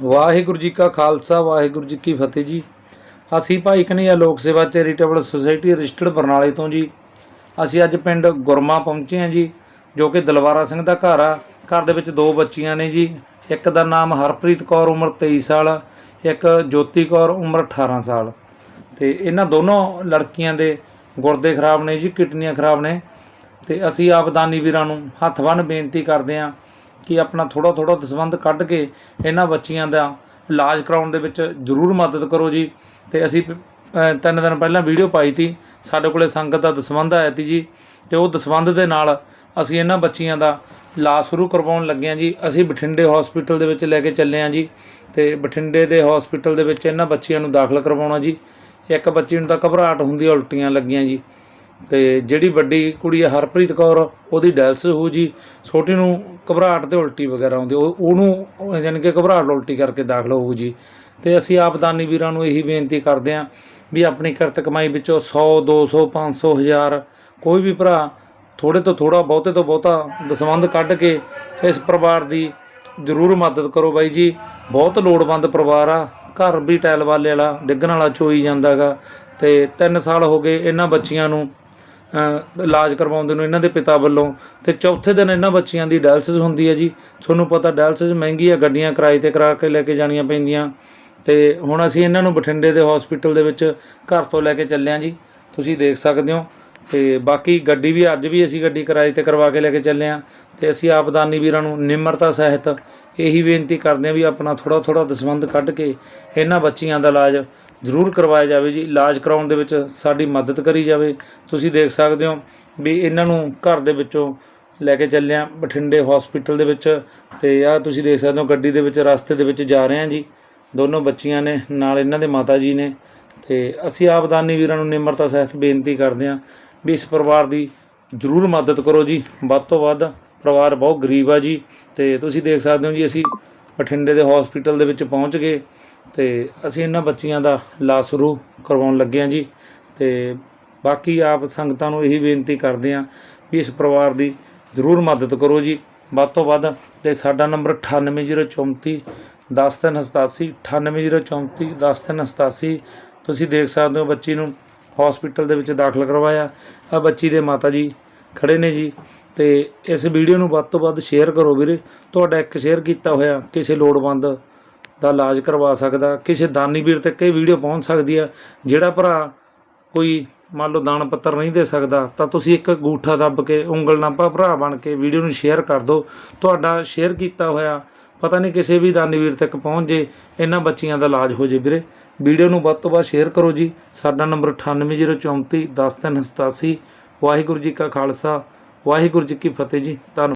ਵਾਹਿਗੁਰੂ ਜੀ ਕਾ ਖਾਲਸਾ, ਵਾਹਿਗੁਰੂ ਜੀ ਕੀ ਫਤਿਹ ਜੀ। ਅਸੀਂ ਭਾਈ ਕਨਈਆ ਲੋਕ ਸੇਵਾ ਚੈਰੀਟੇਬਲ ਸੁਸਾਇਟੀ ਰਜਿਸਟਰਡ ਬਰਨਾਲੇ ਤੋਂ ਜੀ। ਅਸੀਂ ਅੱਜ ਪਿੰਡ ਗੁਰਮਾ ਪਹੁੰਚੇ ਹਾਂ ਜੀ, ਜੋ ਕਿ ਦਲਵਾਰਾ ਸਿੰਘ ਦਾ ਘਰ ਆ। ਘਰ ਦੇ ਵਿੱਚ ਦੋ ਬੱਚੀਆਂ ਨੇ ਜੀ। ਇੱਕ ਦਾ ਨਾਮ ਹਰਪ੍ਰੀਤ ਕੌਰ, ਉਮਰ 23 ਸਾਲ। ਇੱਕ ਜੋਤੀ ਕੌਰ, ਉਮਰ 18 ਸਾਲ। ਤੇ ਇਹਨਾਂ ਦੋਨੋਂ ਲੜਕੀਆਂ ਦੇ ਗੁਰਦੇ ਖਰਾਬ ਨੇ ਜੀ, ਕਿਡਨੀਆਂ ਖਰਾਬ ਨੇ। ਤੇ ਅਸੀਂ ਆਪਦਾਨੀ ਵੀਰਾਂ ਨੂੰ ਹੱਥ ਬੰਨ੍ਹ ਬੇਨਤੀ ਕਰਦੇ ਹਾਂ ਕਿ ਆਪਣਾ ਥੋੜਾ ਥੋੜਾ ਦਸਵੰਧ ਕੱਢ ਕੇ ਇਹਨਾਂ ਬੱਚੀਆਂ ਦਾ ਇਲਾਜ ਕਰਾਉਣ ਦੇ ਵਿੱਚ ਜ਼ਰੂਰ ਮਦਦ ਕਰੋ ਜੀ। ਤੇ ਅਸੀਂ ਤਿੰਨ ਦਿਨ ਪਹਿਲਾਂ ਵੀਡੀਓ ਪਾਈ ਤੀ। ਸਾਡੇ ਕੋਲੇ ਸੰਗਤ ਦਾ ਦਸਵੰਧ ਆਇਆ ਤੀ ਜੀ। ਤੇ ਉਹ ਦਸਵੰਧ ਦੇ ਨਾਲ ਅਸੀਂ ਇਹਨਾਂ ਬੱਚੀਆਂ ਦਾ ਇਲਾਜ ਸ਼ੁਰੂ ਕਰਵਾਉਣ ਲੱਗੇ ਹਾਂ ਜੀ। ਅਸੀਂ ਬਠਿੰਡੇ ਹਸਪੀਟਲ ਦੇ ਵਿੱਚ ਲੈ ਕੇ ਚੱਲੇ ਹਾਂ ਜੀ। ਤੇ ਬਠਿੰਡੇ ਦੇ ਹਸਪੀਟਲ ਦੇ ਵਿੱਚ ਇਹਨਾਂ ਬੱਚੀਆਂ ਨੂੰ ਦਾਖਲ ਕਰਵਾਉਣਾ ਜੀ। ਇੱਕ ਬੱਚੀ ਨੂੰ ਤਾਂ ਘਬਰਾਹਟ ਹੁੰਦੀ ਹੈ ਉਲਟੀਆਂ ਲੱਗੀਆਂ ਜੀ। ਤੇ ਜਿਹੜੀ ਵੱਡੀ ਕੁੜੀ ਹੈ ਹਰਪ੍ਰੀਤ ਕੌਰ, ਉਹਦੀ ਡਾਇਲਸਿਸ ਹੋ ਜੀ। ਛੋਟੀ ਨੂੰ ਘਬਰਾਹਟ ਤੇ ਉਲਟੀ ਵਗੈਰਾ ਆਉਂਦੀ ਉਹ ਉਹਨੂੰ ਉਹ ਯਾਨੀ ਕਿ ਘਬਰਾਹਟ ਉਲਟੀ ਕਰਕੇ ਦਾਖਲ ਹੋਊ ਜੀ। ਤੇ ਅਸੀਂ ਆਪਦਾਨੀ ਵੀਰਾਂ ਨੂੰ ਇਹੀ ਬੇਨਤੀ ਕਰਦੇ ਹਾਂ ਵੀ ਆਪਣੀ ਕਿਰਤ ਕਮਾਈ ਵਿੱਚੋਂ 100 200 500 1000 ਕੋਈ ਵੀ ਭਰਾ ਥੋੜੇ ਤੋਂ ਥੋੜਾ ਬਹੁਤੇ ਤੋਂ ਬਹੁਤਾ ਦਸਵੰਧ ਕੱਢ ਕੇ ਇਸ ਪਰਿਵਾਰ ਦੀ ਜ਼ਰੂਰ ਮਦਦ ਕਰੋ ਬਾਈ ਜੀ। ਬਹੁਤ ਲੋੜਵੰਦ ਪਰਿਵਾਰ ਆ। ਘਰ ਵੀ ਟੈਲ ਵਾਲੇ ਵਾਲਾ, ਡਿੱਗਣ ਵਾਲਾ ਚੋਈ ਜਾਂਦਾਗਾ। ਤੇ 3 ਸਾਲ ਹੋ ਗਏ ਇਹਨਾਂ ਬੱਚੀਆਂ ਨੂੰ ਇਲਾਜ ਕਰਵਾਉਂਦੇ ਨੂੰ ਇਹਨਾਂ ਦੇ ਪਿਤਾ ਵੱਲੋਂ। ਤੇ ਚੌਥੇ ਦਿਨ ਇਹਨਾਂ ਬੱਚਿਆਂ ਦੀ ਡਾਇਲਸਿਸ ਹੁੰਦੀ ਹੈ ਜੀ। ਤੁਹਾਨੂੰ ਪਤਾ ਡਾਇਲਸਿਸ ਮਹਿੰਗੀ ਆ, ਗੱਡੀਆਂ ਕਿਰਾਏ ਤੇ ਕਰਾ ਕੇ ਲੈ ਕੇ ਜਾਣੀਆਂ ਪੈਂਦੀਆਂ। ਤੇ ਹੁਣ ਅਸੀਂ ਇਹਨਾਂ ਨੂੰ ਬਠਿੰਡੇ ਦੇ ਹਸਪੀਟਲ ਦੇ ਵਿੱਚ ਘਰ ਤੋਂ ਲੈ ਕੇ ਚੱਲੇ ਹਾਂ ਜੀ। ਤੁਸੀਂ ਦੇਖ ਸਕਦੇ ਹੋ। ਤੇ ਬਾਕੀ ਗੱਡੀ ਵੀ, ਅੱਜ ਵੀ ਅਸੀਂ ਗੱਡੀ ਕਿਰਾਏ ਤੇ ਕਰਵਾ ਕੇ ਲੈ ਕੇ ਚੱਲੇ ਹਾਂ ਤੇ ਅਸੀਂ ਆਪਦਾਨੀ ਵੀਰਾਂ ਨੂੰ ਨਿਮਰਤਾ ਸਹਿਤ ਇਹੀ ਬੇਨਤੀ ਕਰਦੇ ਹਾਂ ਵੀ ਆਪਣਾ ਥੋੜਾ ਥੋੜਾ ਦਸਵੰਧ ਕੱਢ ਕੇ ਇਹਨਾਂ ਬੱਚੀਆਂ ਦਾ ਇਲਾਜ ਜ਼ਰੂਰ ਕਰਵਾਇਆ ਜਾਵੇ ਜੀ। ਇਲਾਜ ਕਰਾਉਣ ਦੇ ਵਿੱਚ ਸਾਡੀ ਮਦਦ ਕਰੀ ਜਾਵੇ। ਤੁਸੀਂ ਦੇਖ ਸਕਦੇ ਹੋ ਵੀ ਇਹਨਾਂ ਨੂੰ ਘਰ ਦੇ ਵਿੱਚੋਂ ਲੈ ਕੇ ਚੱਲੇ ਹਾਂ, ਬਠਿੰਡੇ ਹਸਪੀਟਲ ਦੇ ਵਿੱਚ। ਤੇ ਆ ਤੁਸੀਂ ਦੇਖ ਸਕਦੇ ਹੋ ਗੱਡੀ ਦੇ ਵਿੱਚ, ਰਸਤੇ ਦੇ ਵਿੱਚ ਜਾ ਰਹੇ ਹਾਂ ਜੀ। ਦੋਨੋਂ ਬੱਚੀਆਂ ਨੇ, ਨਾਲ ਇਹਨਾਂ ਦੇ ਮਾਤਾ ਜੀ ਨੇ। ਤੇ ਅਸੀਂ ਆਪਦਾਨੀ ਵੀਰਾਂ ਨੂੰ ਨਿਮਰਤਾ ਸਹਿਤ ਬੇਨਤੀ ਕਰਦੇ ਹਾਂ ਵੀ ਇਸ ਪਰਿਵਾਰ ਦੀ ਜ਼ਰੂਰ ਮਦਦ ਕਰੋ ਜੀ। ਵੱਧ ਤੋਂ ਵੱਧ ਪਰਿਵਾਰ ਬਹੁਤ ਗਰੀਬ ਆ ਜੀ। ਤੇ ਤੁਸੀਂ ਦੇਖ ਸਕਦੇ ਹੋ ਜੀ, ਅਸੀਂ ਬਠਿੰਡੇ ਦੇ ਹਸਪੀਟਲ ਦੇ ਵਿੱਚ ਪਹੁੰਚ ਗਏ। ਤੇ ਅਸੀਂ ਇਹਨਾਂ ਬੱਚੀਆਂ ਦਾ ਇਲਾਜ ਸ਼ੁਰੂ ਕਰਵਾਉਣ ਲੱਗੇ ਹਾਂ ਜੀ। ਤੇ ਬਾਕੀ ਆਪ ਸੰਗਤਾਂ ਨੂੰ ਇਹੀ ਬੇਨਤੀ ਕਰਦੇ ਹਾਂ ਵੀ ਇਸ ਪਰਿਵਾਰ ਦੀ ਜ਼ਰੂਰ ਮਦਦ ਕਰੋ ਜੀ। ਵੱਧ ਤੋਂ ਵੱਧ ਤੇ ਸਾਡਾ ਨੰਬਰ 98034 10387 98034 10387 ਤੁਸੀਂ ਦੇਖ ਸਕਦੇ ਹੋ ਬੱਚੀ ਨੂੰ ਹਸਪੀਟਲ ਦੇ ਵਿੱਚ ਦਾਖਲ ਕਰਵਾਇਆ। ਆ ਬੱਚੀ ਦੇ ਮਾਤਾ ਜੀ ਖੜੇ ਨੇ ਜੀ। ਤੇ ਇਸ ਵੀਡੀਓ ਨੂੰ ਵੱਧ ਤੋਂ ਵੱਧ ਸ਼ੇਅਰ ਕਰੋ ਵੀਰੇ। ਤੁਹਾਡਾ ਇੱਕ ਸ਼ੇਅਰ ਕੀਤਾ ਹੋਇਆ, ਕਿਸੇ ਲੋੜਵੰਦ ਦਾ ਇਲਾਜ ਕਰਵਾ ਸਕਦਾ, ਕਿਸੇ ਦਾਨੀ ਵੀਰ ਤੱਕ ਇਹ ਵੀਡੀਓ ਪਹੁੰਚ ਸਕਦੀ ਆ ਜਿਹੜਾ ਭਰਾ ਕੋਈ ਮੰਨ ਲਓ ਦਾਨ ਪੱਤਰ ਨਹੀਂ ਦੇ ਸਕਦਾ, ਤਾਂ ਤੁਸੀਂ ਇੱਕ ਅੰਗੂਠਾ ਦੱਬ ਕੇ, ਉਂਗਲ ਨਾਪਾ ਭਰਾ ਬਣ ਕੇ ਵੀਡੀਓ ਨੂੰ ਸ਼ੇਅਰ ਕਰ ਦਿਓ। ਤੁਹਾਡਾ ਸ਼ੇਅਰ ਕੀਤਾ ਹੋਇਆ, ਪਤਾ ਨਹੀਂ ਕਿਸੇ ਵੀ ਦਾਨੀ ਵੀਰ ਤੱਕ ਪਹੁੰਚ ਜੇ, ਇਹਨਾਂ ਬੱਚੀਆਂ ਦਾ ਇਲਾਜ ਹੋ ਜੇ ਵੀਰੇ। ਵੀਡੀਓ ਨੂੰ ਵੱਧ ਤੋਂ ਵੱਧ ਸ਼ੇਅਰ ਕਰੋ ਜੀ। ਸਾਡਾ ਨੰਬਰ 98034 10387 ਵਾਹਿਗੁਰੂ ਜੀ ਕਾ ਖਾਲਸਾ, ਵਾਹਿਗੁਰੂ ਜੀ ਕੀ ਫਤਿਹ ਜੀ। ਧੰਨਵਾਦ।